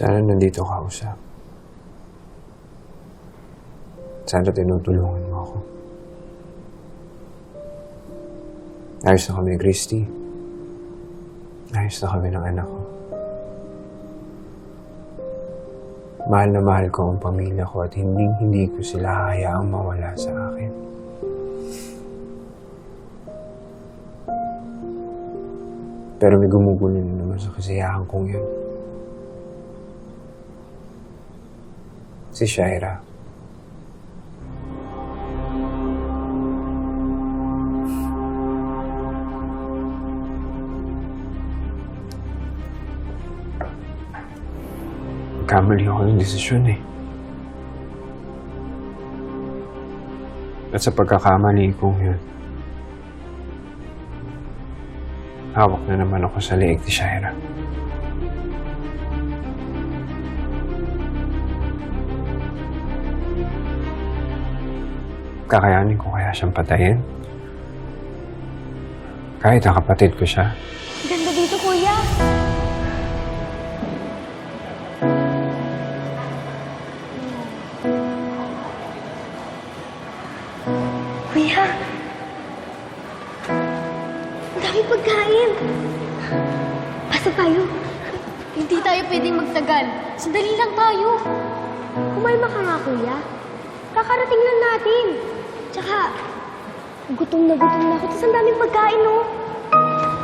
Sana nandito ka, Usa. Sana tinutulungan mo ako. Ayos na kami, Christy. Ayos na kami ng anak ko. Mahal na mahal ko ang pamilya ko at hindi hindi ko sila hayaang mawala sa akin. Pero may gumugulo na naman sa kasiyahan kong yun. Si Shaira. Kamali ako ng desisyon eh. At sa pagkakamali kong yun, hawak na naman ako sa leeg ni Shaira. Kakayanin ko kaya siyang patayin? Kahit ang kapatid ko siya. Ganda dito, kuya. Kuya. Ang dami pagkain. Pasok tayo. Hindi tayo pwedeng magtagal. Sandali lang tayo. Kumalma ka nga, kuya. Kakarating lang natin. Tsaka, gutom na gutom na ako. Tapos ang daming pagkain, oh.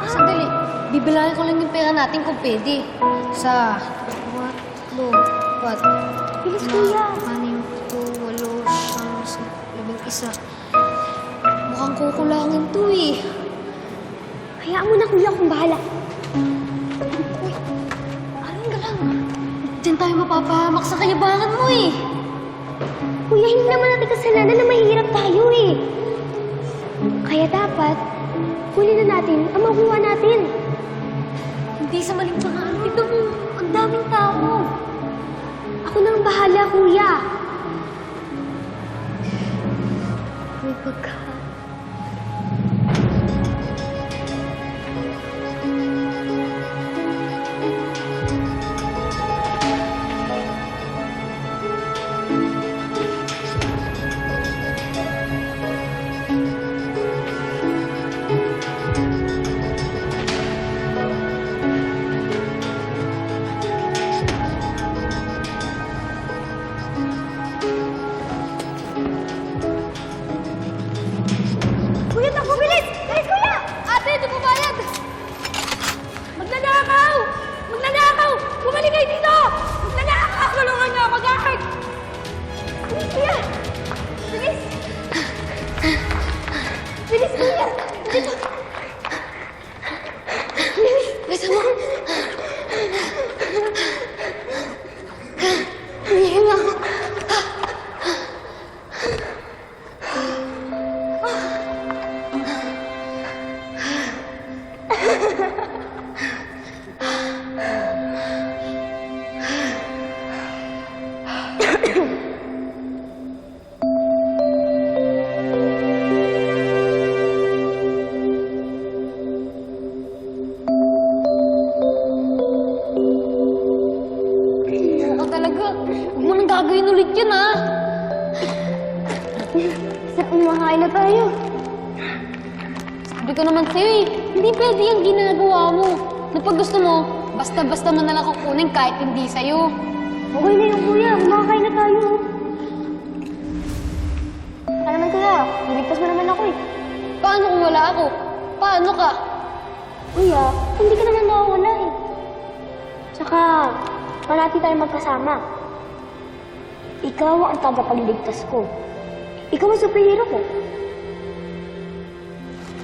Sandali. Bibilangin ko lang yung pera natin kung pwede. Sa... What? Lo? What? Bilis, kuya. Anim, to, walo, siyam, sa, labing isa. Mukhang kukulangin to eh. Hayaan mo na, kuya, kung bahala. Aling ka lang. Diyan tayo mapapahamak sa kayabangan mo eh. Kuya, hindi naman natin kasalanan na mahihirap tayo, eh. Kaya dapat, kunin na natin ang makuha natin. Hindi sa maling paraan. Tignan mo, ang daming tao. Ako na ang bahala, kuya. May pagka... mo nang gagawin ulit yun ah. Sa umakain na tayo. Sabi ko naman sa'yo eh, hindi pwede yung ginagawa mo. Na pag gusto mo, basta-basta mo na lang kukunin kahit hindi sa'yo. Okay na yung kuya. Umakain na tayo. Ano naman kuya? Niligtas mo naman ako eh. Paano kung wala ako? Paano ka? Kuya, hindi ka naman nawawala eh. Tsaka, palati tayo magkasama. Ikaw ang tagapagligtas ko. Ikaw ang superhero ko.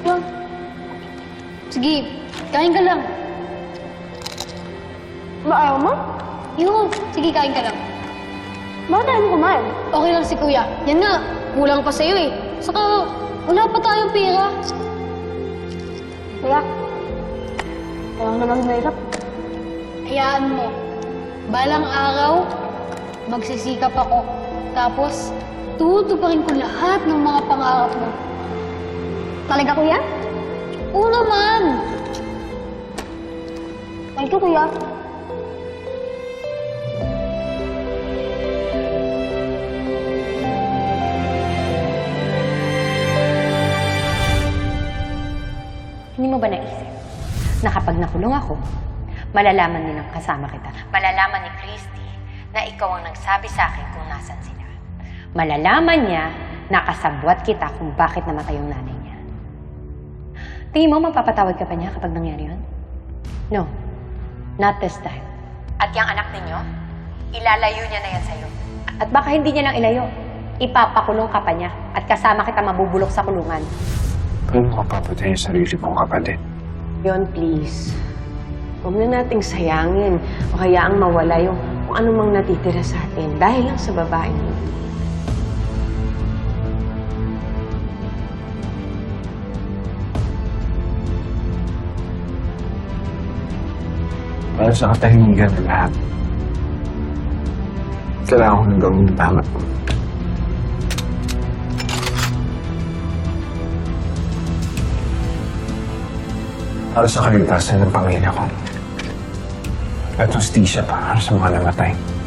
Well, Sige, kain ka lang. maayaw mo? Yun, sige kain ka lang. Bakit tayo mo kumain? Okay lang si kuya. Yan nga, kulang pa sa'yo eh. Saka, wala pa tayong pera. Kuya, kailangan na mag-mahirap. Hayaan mo. Balang araw, Magsisikap ako. Tapos, tutuparin ko lahat ng mga pangarap mo. Talaga, kuya? Oo naman! Thank you, kuya. Hindi mo ba naisip na kapag nakulong ako, malalaman din ang kasama kita. Malalaman ni Christy na ikaw ang nagsabi sa akin kung nasan sila. Malalaman niya na kasabwat kita kung bakit namatay yung nanay niya. Tingin mo mapapatawad ka pa niya kapag nangyari yun? No. Not this time. At yung anak ninyo, ilalayo niya na yan sa'yo. At baka hindi niya lang ilayo. Ipapakulong ka pa niya at kasama kita mabubulok sa kulungan. Paano ko papatay yung sarili kong kapatid? Yon, please. Huwag na nating sayangin o hayaang mawala yung kung ano mang natitira sa atin dahil lang sa babaeng yun. Para sa katahimigan ng lahat. Kailangan ko ng gawin tama. Para sa kaligtasan ng pamilya ko. At hustisya para sa mga namatay.